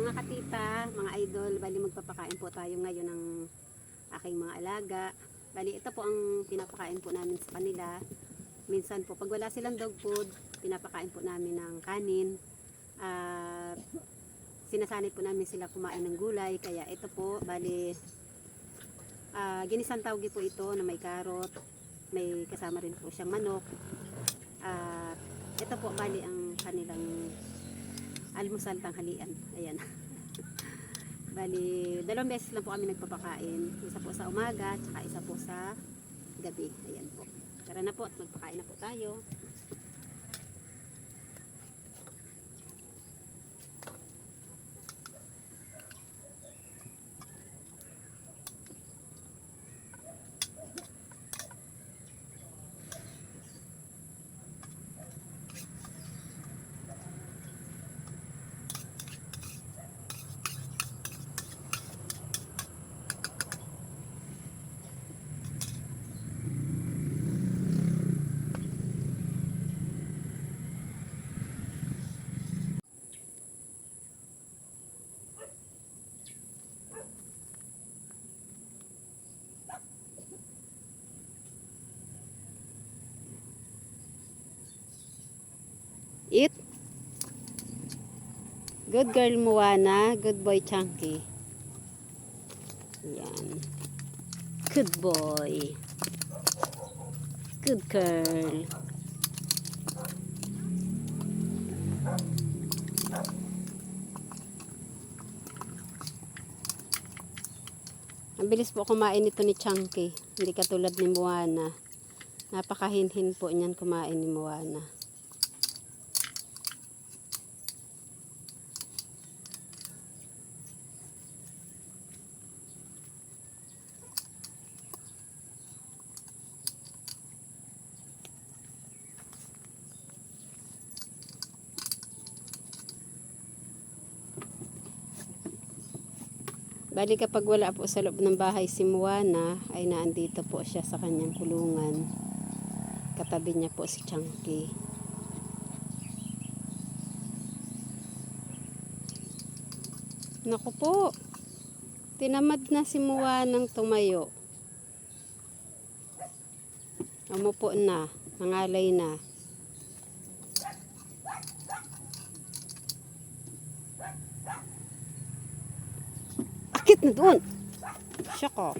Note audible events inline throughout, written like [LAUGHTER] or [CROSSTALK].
Mga katita, mga idol, bali magpapakain po tayo ngayon ng aking mga alaga. Bali ito po ang pinapakain po namin sa kanila. Minsan po, pag wala silang dog food, pinapakain po namin ng kanin. At sinasanay po namin sila kumain ng gulay. Kaya ito po, bali, ah, ginisang tawgi po ito na may karot. May kasama rin po siyang manok. At ito po, bali ang almusal tanghalian. Ayan. [LAUGHS] Bali, dalawang beses lang po kami nagpapakain. Isa po sa umaga, tsaka isa po sa gabi. Ayan po. Tara na po at magpakain na po tayo. Eat. Good girl Moana. Good boy Chunky. Yan. Good boy. Good girl. Ang bilis po kumain ito ni Chunky. Hindi katulad ni Moana. Napakahinhin po niyan kumain ni Moana. Bali kapag wala po sa loob ng bahay si Moana, ay naandito po siya sa kanyang kulungan. Katabi niya po si Chunky. Naku po, tinamad na si Moana ng tumayo. Umupo na, nangalay na. Akit na doon. Siya ko.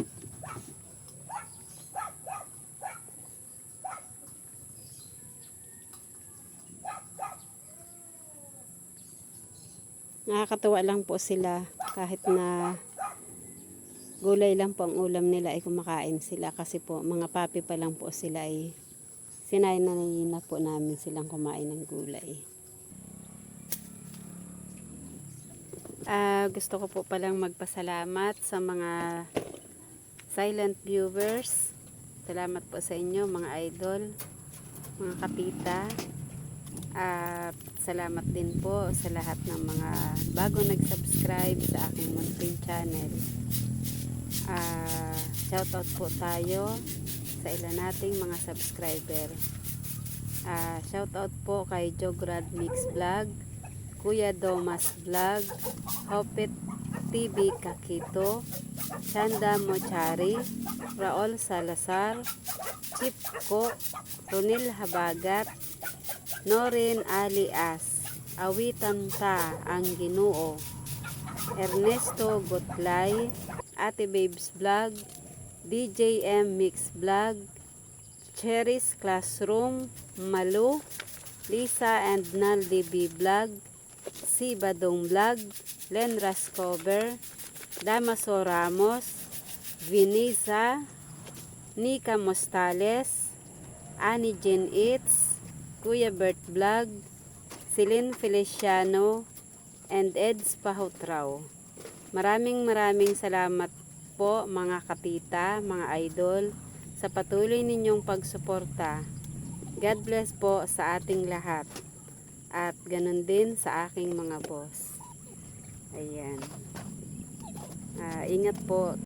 Nakakatuwa lang po sila kahit na gulay lang po ang ulam nila ay kumakain sila kasi po mga papi pa lang po sila ay sinay na na po namin silang kumain ng gulay. Ah, gusto ko po palang magpasalamat sa mga silent viewers. Salamat po sa inyo mga idol, mga kapita. At salamat din po sa lahat ng mga bago nag-subscribe sa aking munting channel. Ah, shoutout po tayo sa ilan nating mga subscriber. Ah, shoutout po kay Jograd Mix Vlog, Kuya Domas Vlog, Hopit TV Kakito, Chanda Mochari, Raol Salazar, Chip Cook, Ronil Habagat, Norin Alias, Awitan Ta ang Ginoo, Ernesto Gotlay, Ate Babes Vlog, DJM Mix Vlog, Cherry's Classroom, Malu, Lisa and Naldi B Vlog, Si Badong Vlog, Len Rascover, Damaso Ramos, Vinisa, Nika Mostales, Annie Jean Eats, Kuya Bert Vlog, Celine Feliciano, and Eds Pahutraw. Maraming maraming salamat po mga kapita, mga idol, sa patuloy ninyong pagsuporta. God bless po sa ating lahat. At ganun din sa aking mga boss. Ayan. Ah, ingat po